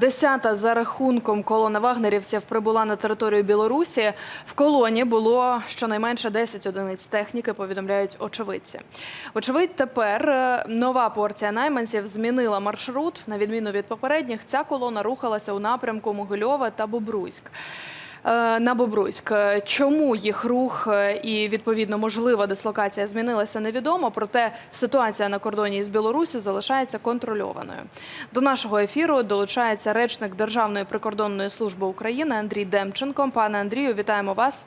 Десята за рахунком колона вагнерівців прибула на територію Білорусі. В колоні було щонайменше 10 одиниць техніки, повідомляють очевидці. Очевидь, тепер е, нова порція найманців змінила маршрут. На відміну від попередніх, ця колона рухалася у напрямку Могильова та Бобруйськ. Е, На Бобруйськ. Чому їх рух е, і відповідно можлива дислокація змінилася, невідомо. Проте ситуація на кордоні із Білорусі залишається контрольованою. До нашого ефіру долучається речник Державної прикордонної служби України Андрій Демченко. Пане Андрію, вітаємо вас.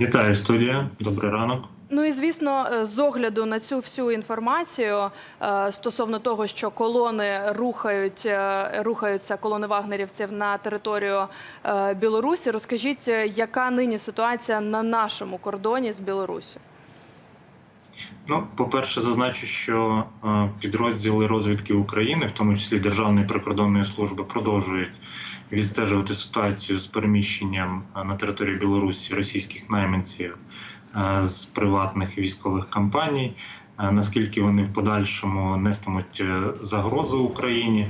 Вітаю студія. Добрий ранок. Ну і звісно, е, з огляду на цю всю інформацію е, стосовно того, що колони рухають, е, рухаються колони вагнерівців на територію Білорусі. Розкажіть, яка нині ситуація на нашому кордоні з Білорусі? Ну, по-перше, зазначу, що е, підрозділи розвідки України, в тому числі Державної прикордонної служби, продовжують відстежувати ситуацію з переміщенням е, на території Білорусі російських найманців е, з приватних військових компаній. Наскільки вони в подальшому нестимуть загрозу Україні.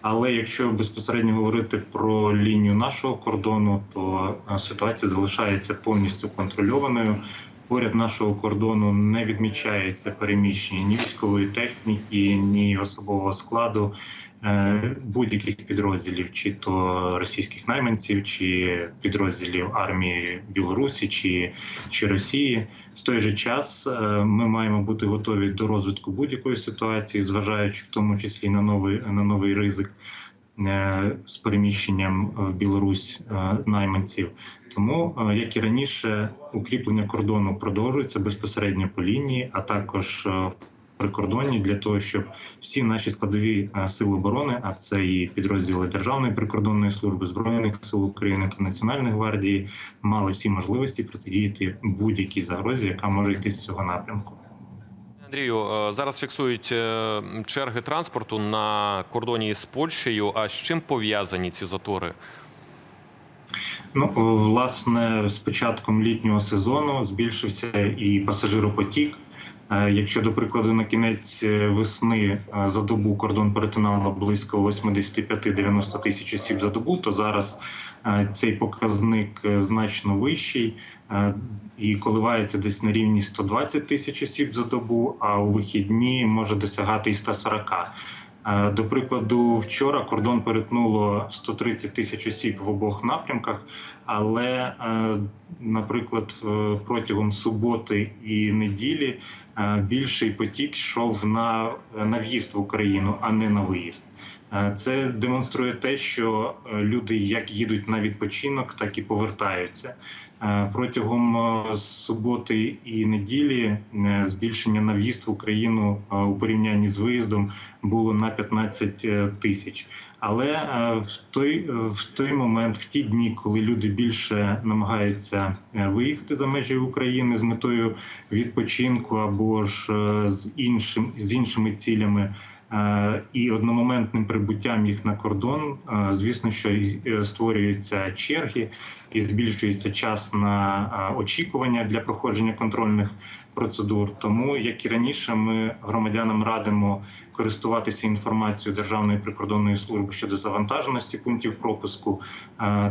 Але якщо безпосередньо говорити про лінію нашого кордону, то ситуація залишається повністю контрольованою. Поряд нашого кордону не відмічається переміщення ні військової техніки, ні особового складу е, будь-яких підрозділів, чи то російських найманців, чи підрозділів армії Білорусі, чи, чи Росії. В той же час е, ми маємо бути готові до розвитку будь-якої ситуації, зважаючи в тому числі на новий на новий ризик з переміщенням в Білорусь е, найманців. Тому, е, як і раніше, укріплення кордону продовжується безпосередньо по лінії, а також е, в прикордонні для того, щоб всі наші складові е, сили оборони, а це і підрозділи Державної прикордонної служби збройних сил України та Національної гвардії, мали всі можливості протидіяти будь-якій загрозі, яка може йти з цього напрямку. Андрію, е, зараз фіксують е, черги транспорту на кордоні з Польщею. А з чим пов'язані ці затори? Ну, власне, з початком літнього сезону збільшився і пасажиропотік. Е, Якщо, до прикладу, на кінець весни за добу кордон перетинало близько 85-90 тисяч осіб за добу, то зараз цей показник значно вищий і коливається десь на рівні 120 тисяч осіб за добу, а у вихідні може досягати і 140. Е, До прикладу, вчора кордон перетнуло 130 тисяч осіб в обох напрямках, але, наприклад, протягом суботи і неділі більший потік йшов на, на в'їзд в Україну, а не на виїзд. Е, Це демонструє те, що е, люди як їдуть на відпочинок, так і повертаються. Е, Протягом суботи і неділі збільшення на в'їзд в Україну у порівнянні з виїздом було на 15 тисяч. Але в той, в той момент, в ті дні, коли люди більше намагаються виїхати за межі України з метою відпочинку або ж з іншим з іншими цілями. Е, І одномоментним прибуттям їх на кордон, е, звісно, що е, створюються черги і збільшується час на очікування для проходження контрольних процедур. Тому, як і раніше, ми громадянам радимо користуватися інформацією Державної прикордонної служби щодо завантаженості пунктів пропуску.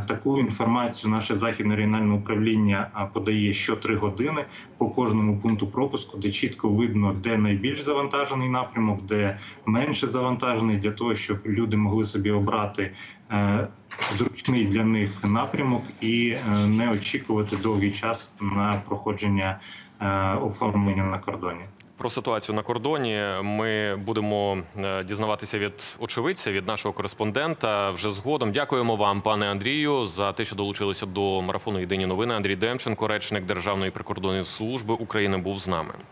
Таку інформацію наше західне регіональне управління подає що три години по кожному пункту пропуску, де чітко видно, де найбільш завантажений напрямок, де менше завантажений, для того, щоб люди могли собі обрати е, зручний для них напрямок і е, не очікувати довгий час на проходження е, оформлення на кордоні. Про ситуацію на кордоні ми будемо е, дізнаватися від очевидця, від нашого кореспондента вже згодом. Дякуємо вам, пане Андрію, за те, що долучилися до марафону Єдині новини. Андрій Демченко, речник Державної прикордонної служби України, був з нами.